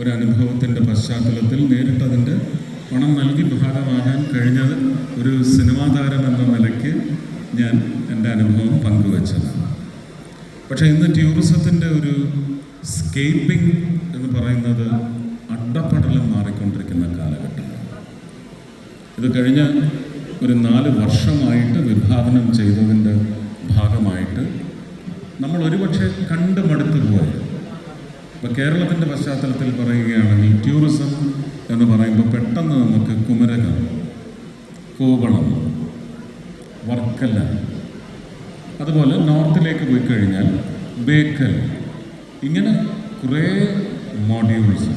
ഒരു അനുഭവത്തിന്റെ പശ്ചാത്തലത്തിൽ നേരിട്ടതിന്റെ പണം നൽകി ഭാഗമാകാൻ കഴിഞ്ഞത് ഒരു സിനിമാ താരം എന്ന നിലയ്ക്ക് ഞാൻ എന്റെ അനുഭവം പങ്കുവച്ചത്. പക്ഷേ ഇന്ന് ടൂറിസത്തിന്റെ ഒരു സ്കേപ്പിംഗ് എന്ന് പറയുന്നത് അട്ടപ്പടലം മാറിക്കൊണ്ടിരിക്കുന്ന കാലഘട്ടം. ഇത് കഴിഞ്ഞ ഒരു നാല് വർഷമായിട്ട് വിഭാവനം ചെയ്തതിന്റെ ഭാഗമായിട്ട് നമ്മൾ ഒരുപക്ഷെ കണ്ടുമടുത്തു പോയി. ഇപ്പോൾ കേരളത്തിന്റെ പശ്ചാത്തലത്തിൽ പറയുകയാണെങ്കിൽ ടൂറിസം എന്ന് പറയുമ്പോൾ പെട്ടെന്ന് നമുക്ക് കുമരകം കോവളം വർക്കല അതുപോലെ നോർത്തിലേക്ക് പോയി കഴിഞ്ഞാൽ ബേക്കൽ ഇങ്ങനെ കുറേ മോഡ്യൂൾസ്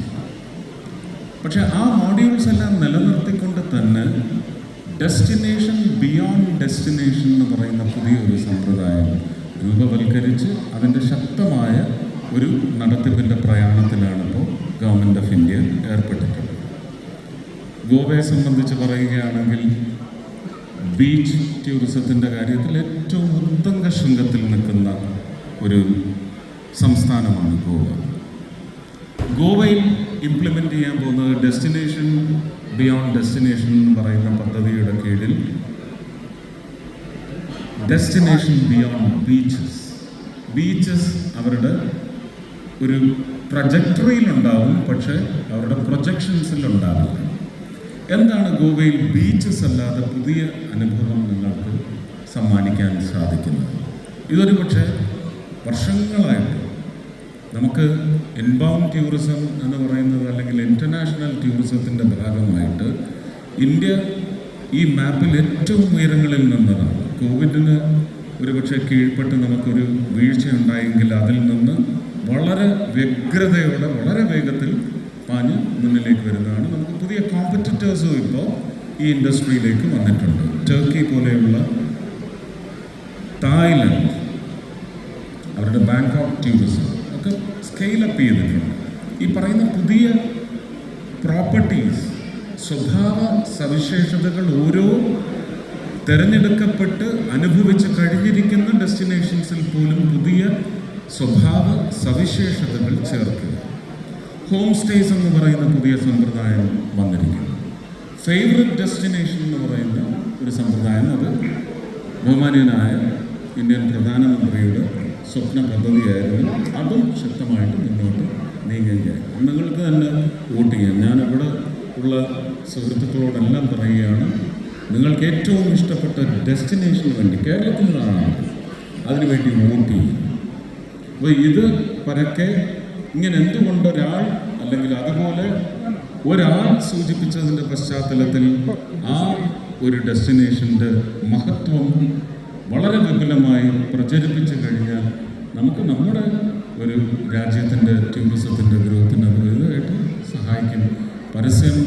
പക്ഷെ ആ മോഡ്യൂൾസ് എല്ലാം നിലനിർത്തിക്കൊണ്ട് തന്നെ ഡെസ്റ്റിനേഷൻ ബിയോണ്ട് ഡെസ്റ്റിനേഷൻ എന്ന് പറയുന്ന പുതിയൊരു സമ്പ്രദായം രൂപവൽക്കരിച്ച് അതിന്റെ ശക്തമായ ഒരു നടത്തിപ്പിന്റെ പ്രയാണത്തിലാണ് ഇപ്പോൾ ഗവൺമെന്റ് ഓഫ് ഇന്ത്യ ഏർപ്പെട്ടിട്ടുള്ളത്. ഗോവയെ സംബന്ധിച്ച് പറയുകയാണെങ്കിൽ ബീച്ച് ടൂറിസത്തിന്റെ കാര്യത്തിൽ ഏറ്റവും ഉത്തംഗ ശൃംഗത്തിൽ നിൽക്കുന്ന ഒരു സംസ്ഥാനമാണ് ഗോവ. ഗോവയിൽ ഇംപ്ലിമെന്റ് ചെയ്യാൻ പോകുന്നത് ഡെസ്റ്റിനേഷൻ ബിയോണ്ട് ഡെസ്റ്റിനേഷൻ എന്ന് പറയുന്ന പദ്ധതിയുടെ കീഴിൽ ഡെസ്റ്റിനേഷൻ ബിയോണ്ട് ബീച്ചസ് ബീച്ചസ് അവരുടെ ഒരു പ്രൊജക്ടറിയിലുണ്ടാവും പക്ഷേ അവരുടെ പ്രൊജക്ഷൻസിലുണ്ടാവില്ല എന്താണ് ഗോവയിൽ ബീച്ചസ് അല്ലാതെ പുതിയ അനുഭവം നിങ്ങൾക്ക് സമ്മാനിക്കാൻ സാധിക്കുന്നത്? ഇതൊരു പക്ഷേ വർഷങ്ങളായിട്ട് നമുക്ക് ഇൻബൗണ്ട് ടൂറിസം എന്ന് പറയുന്നത് അല്ലെങ്കിൽ ഇന്റർനാഷണൽ ടൂറിസത്തിന്റെ ഭാഗമായിട്ട് ഇന്ത്യ ഈ മാപ്പിൽ ഏറ്റവും ഉയരങ്ങളിൽ നിന്നതാണ്. കോവിഡിന് ഒരുപക്ഷെ കീഴ്പ്പെട്ട് നമുക്കൊരു വീഴ്ച ഉണ്ടായെങ്കിൽ അതിൽ നിന്ന് വളരെ വ്യഗ്രതയോടെ വളരെ വേഗത്തിൽ പാഞ്ഞ് മുന്നിലേക്ക് വരുന്നതാണ്. നമുക്ക് പുതിയ കോമ്പറ്റീറ്റേഴ്സും ഇപ്പോൾ ഈ ഇൻഡസ്ട്രിയിലേക്ക് വന്നിട്ടുണ്ട്. ടർക്കി പോലെയുള്ള തായ്ലൻഡ് അവരുടെ ബാങ്കോക്ക് ടൂറിസം ഒക്കെ സ്കെയിലപ്പ് ചെയ്തിട്ടുണ്ട്. ഈ പറയുന്ന പുതിയ പ്രോപ്പർട്ടീസ് സ്വഭാവ സവിശേഷതകൾ ഓരോ തിരഞ്ഞെടുക്കപ്പെട്ട് അനുഭവിച്ച് കഴിഞ്ഞിരിക്കുന്ന ഡെസ്റ്റിനേഷൻസിൽ പോലും പുതിയ സ്വഭാവ സവിശേഷതകൾ ചേർക്കുക. ഹോം സ്റ്റേസ് എന്ന് പറയുന്ന പുതിയ സമ്പ്രദായം വന്നിരിക്കുന്നു. ഫേവററ്റ് ഡെസ്റ്റിനേഷൻ എന്ന് പറയുന്ന ഒരു സമ്പ്രദായം അത് ബഹുമാനീയനായ ഇന്ത്യൻ പ്രധാനമന്ത്രിയുടെ സ്വപ്ന പദ്ധതിയായിരുന്നു. അതും ശക്തമായിട്ട് മുന്നോട്ട് നീങ്ങുകയായിരുന്നു നിങ്ങൾക്ക് തന്നെ വോട്ട് ചെയ്യാം. ഞാനിവിടെ ഉള്ള സുഹൃത്തുക്കളോടെല്ലാം പറയുകയാണ് നിങ്ങൾക്ക് ഏറ്റവും ഇഷ്ടപ്പെട്ട ഡെസ്റ്റിനേഷന് വേണ്ടി കേരളത്തിൽ നിന്നാണ്. അതിനുവേണ്ടി വോട്ട് ചെയ്യും അപ്പോൾ ഇത് പരക്കെ ഇങ്ങനെ എന്തുകൊണ്ട് ഒരാൾ അല്ലെങ്കിൽ അതുപോലെ ഒരാൾ സൂചിപ്പിച്ചതിന്റെ പശ്ചാത്തലത്തിൽ ആ ഒരു ഡെസ്റ്റിനേഷന്റെ മഹത്വം വളരെ വിപുലമായി പ്രചരിപ്പിച്ചു കഴിഞ്ഞാൽ നമുക്ക് നമ്മുടെ ഒരു രാജ്യത്തിന്റെ ടൂറിസത്തിന്റെ ഗ്രോത്തിന് അത് സഹായിക്കും. പരസ്യം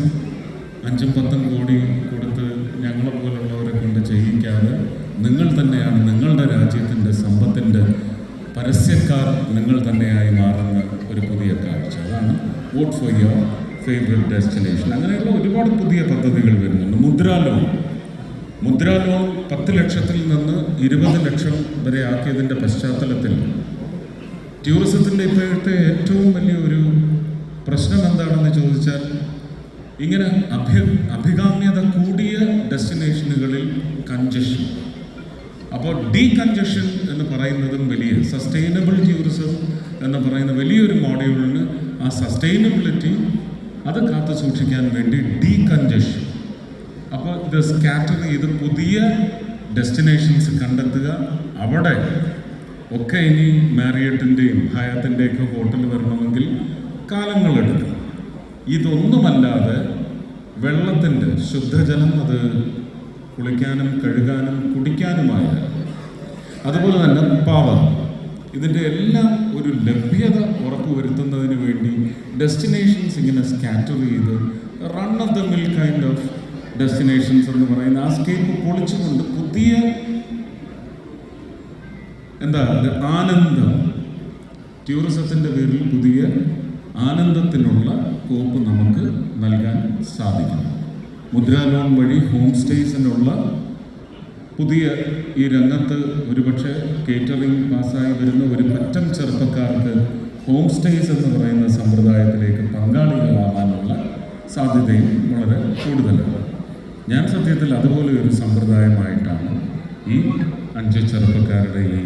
അഞ്ചും പത്തും കോടി പരസ്യക്കാർ നിങ്ങൾ തന്നെയായി മാറുന്ന ഒരു പുതിയ കാഴ്ച. അതാണ് vote for your favourite destination. അങ്ങനെയുള്ള ഒരുപാട് പുതിയ പദ്ധതികൾ വരുന്നുണ്ട്. മുദ്രാ ലോൺ. മുദ്രാ ലോൺ പത്ത് ലക്ഷത്തിൽ നിന്ന് ഇരുപത് ലക്ഷം വരെ ആക്കിയതിന്റെ പശ്ചാത്തലത്തിൽ ടൂറിസത്തിന്റെ ഇപ്പോഴത്തെ ഏറ്റവും വലിയ ഒരു പ്രശ്നം എന്താണെന്ന് ചോദിച്ചാൽ ഇങ്ങനെ അഭി അഭികാമ്യത കൂടിയ ഡെസ്റ്റിനേഷനുകളിൽ കഞ്ചഷൻ അപ്പോൾ ഡീ കൺജഷൻ എന്ന് പറയുന്നതും വലിയ സസ്റ്റൈനബിൾ ടൂറിസം എന്ന് പറയുന്ന വലിയൊരു മോഡ്യൂളിന് ആ സസ്റ്റൈനബിലിറ്റി അത് കാത്തു സൂക്ഷിക്കാൻ വേണ്ടി ഡീ കൺജഷൻ അപ്പോൾ ഇത് സ്കാറ്റർ ചെയ്ത് പുതിയ ഡെസ്റ്റിനേഷൻസ് കണ്ടെത്തുക. അവിടെ ഒക്കെ ഇനി മാരിയറ്റിന്റെയും ഹയാത്തിന്റെയൊക്കെ ഹോട്ടൽ വരണമെങ്കിൽ കാലങ്ങളെടുക്കും ഇതൊന്നുമല്ലാതെ വെള്ളത്തിന്റെ ശുദ്ധജലം അത് കുളിക്കാനും കഴുകാനും കുടിക്കാനുമായ അതുപോലെ തന്നെ പവർ ഇതിന്റെ എല്ലാം ഒരു ലഭ്യത ഉറപ്പുവരുത്തുന്നതിന് വേണ്ടി ഡെസ്റ്റിനേഷൻസ് ഇങ്ങനെ സ്കാറ്റർ ചെയ്ത് run of the mill kind of destinations എന്ന് പറയുന്ന ആ സ്കേപ്പ് പൊളിച്ചുകൊണ്ട് പുതിയ എന്താ ആനന്ദം. ടൂറിസത്തിന്റെ പേരിൽ പുതിയ ആനന്ദത്തിനുള്ള കോപ്പ് നമുക്ക് നൽകാൻ സാധിക്കും മുദ്രാ ലോൺ വഴി ഹോം സ്റ്റേസിനുള്ള പുതിയ ഈ രംഗത്ത് ഒരുപക്ഷെ കേറ്ററിംഗ് പാസ്സായി വരുന്ന ഒരു പറ്റം ചെറുപ്പക്കാർക്ക് ഹോം സ്റ്റേസ് എന്ന് പറയുന്ന സമ്പ്രദായത്തിലേക്ക് പങ്കാളികളാവാനുള്ള സാധ്യതയും വളരെ കൂടുതലാണ്. ഞാൻ സത്യത്തിൽ അതുപോലെ ഒരു സമ്പ്രദായമായിട്ടാണ് ഈ അഞ്ച് ചെറുപ്പക്കാരുടെ ഈ